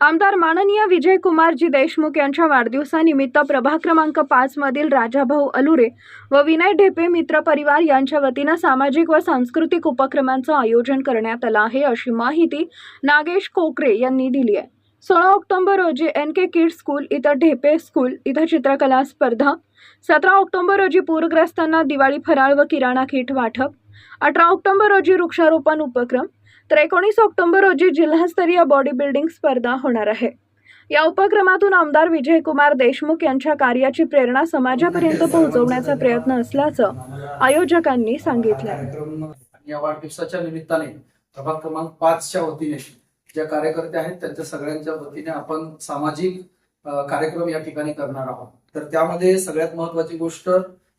आमदार माननीय विजयकुमारजी देशमुख यांच्या वाढदिवसानिमित्त प्रभाग क्रमांक पाच मधील राजाभाऊ अलुरे व विनय ढेपे मित्र परिवार यांच्या वतीनं सामाजिक व सांस्कृतिक उपक्रमांचं आयोजन करण्यात आलं आहे अशी माहिती नागेश कोकरे यांनी दिली आहे. सोळा ऑक्टोबर रोजी एन के किड स्कूल इथं ढेपे स्कूल इथं चित्रकला स्पर्धा सतरा ऑक्टोबर रोजी पूरग्रस्तांना दिवाळी फराळ व किराणा किट वाटप अठरा ऑक्टोबर रोजी वृक्षारोपण उपक्रम तर एकोणीस ऑक्टोबर रोजी जिल्हास्तरीय बॉडी बिल्डिंग स्पर्धा होणार आहे. या उपक्रमातून आमदार विजयकुमार देशमुख यांच्या कार्याची प्रेरणा समाजापर्यंत पोहोचवण्याचा प्रयत्न असल्याचं आयोजकांनी सांगितलं. या वाढदिवसाच्या निमित्ताने प्रभाग क्रमांक पाचच्या वतीने ज्या कार्यकर्ते आहेत त्यांच्या सगळ्यांच्या वतीने आपण सामाजिक कार्यक्रम या ठिकाणी करणार आहोत. तर त्यामध्ये सगळ्यात महत्वाची गोष्ट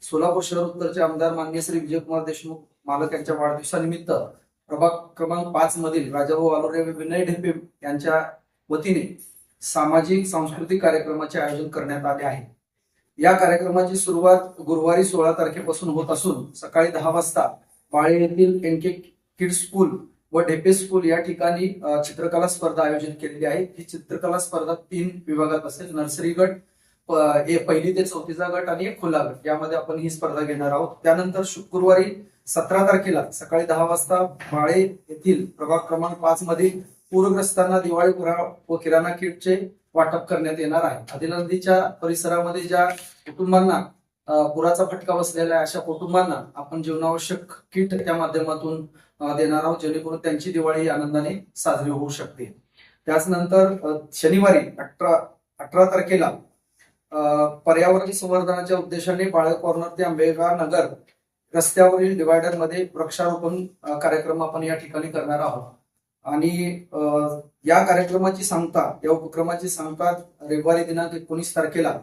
सोलापूर शहर उत्तरचे आमदार मान्य श्री विजयकुमार देशमुख मालक यांच्या वाढदिवसानिमित्त प्रभाग क्रमांक पाच मधील राजाभाऊ आलोरे विनय ढेपे यांच्या वतीने सामाजिक सांस्कृतिक कार्यक्रमाचे आयोजन करण्यात आले आहे. या कार्यक्रमाची सुरुवात गुरुवारी सोळा तारखेपासून होत असून सकाळी दहा वाजता बाळे येथील एन के किड स्कूल व ढेपे स्कूल या ठिकाणी चित्रकला स्पर्धा आयोजित केलेली आहे. ही चित्रकला स्पर्धा तीन विभागात असेल नर्सरी गट हे पहिली ते चौथीचा गट आणि एक खुला गट. यामध्ये आपण ही स्पर्धा घेणार आहोत. त्यानंतर शुक्रवारी सतरा तारखेला सकाळी दहा वाजता बाळे येथील प्रभाग क्रमांक पाच मधील पूरग्रस्तांना दिवाळी पुरा व किराणा किटचे वाटप करण्यात येणार आहे. आदी परिसरामध्ये ज्या कुटुंबांना पुराचा फटका बसलेला आहे अशा कुटुंबांना आपण जीवनावश्यक किट त्या माध्यमातून देणार आहोत जेणेकरून त्यांची दिवाळी आनंदाने साजरी होऊ शकते. त्याचनंतर शनिवारी अठरा अठरा तारखेला पर्यावरण संवर्धनाच्या उद्देशाने बाळक कॉर्नर ते आंबेगाव नगर रस्त्यावरील डिवायडरमध्ये वृक्षारोपण कार्यक्रम आपण या ठिकाणी करणार आहोत. आणि अ, या कार्यक्रमाची सांगता या उपक्रमाची सांगता रविवारी दिनांक एकोणीस तारखेला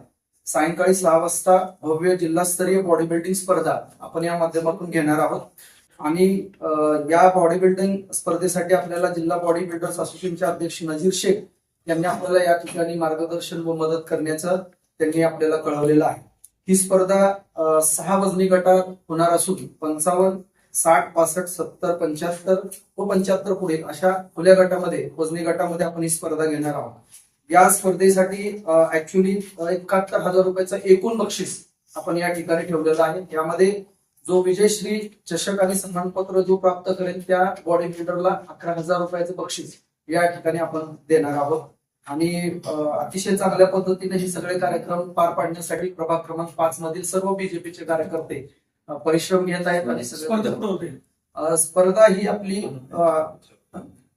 सायंकाळी सहा वाजता भव्य जिल्हास्तरीय बॉडी बिल्डिंग स्पर्धा आपण या माध्यमातून घेणार आहोत. आणि या बॉडी बिल्डिंग स्पर्धेसाठी आपल्याला जिल्हा बॉडी बिल्डर्स असोसिएशनचे अध्यक्ष नजीर शेख यांनी आपल्याला या ठिकाणी मार्गदर्शन व मदत करण्याचं त्यांनी आपल्याला कळवलेलं आहे. ही स्पर्धा सहा वजनी गटात होणार असून पंचावन्न साठ पासष्ट सत्तर पंच्याहत्तर व पंच्याहत्तर पुढे अशा खुल्या गटामध्ये वजनी गटामध्ये आपण ही स्पर्धा घेणार आहोत. या स्पर्धेसाठी ऍक्च्युली एकाहत्तर हजार रुपयाचं एकूण बक्षीस आपण या ठिकाणी ठेवलेलं आहे. यामध्ये जो विजयश्री चषक आणि सन्मानपत्र जो प्राप्त करेल त्या बॉडी बिल्डरला अकरा हजार रुपयाचं बक्षीस या ठिकाणी आपण देणार आहोत. आणि अतिशय चांगल्या पद्धतीने हे सगळे कार्यक्रम पार पाडण्यासाठी प्रभाग क्रमांक पाच मधील सर्व बीजेपीचे कार्यकर्ते परिश्रम घेत आहेत आणि स्पर्धा सगळे ही आपली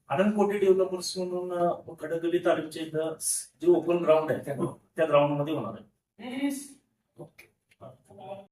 आनंद कोटी डेव्हलपर्स म्हणून खडकली तालुक्याच्या इथं जे ओपन ग्राउंड आहे त्या- त्या ग्राउंडमध्ये होणार आहे.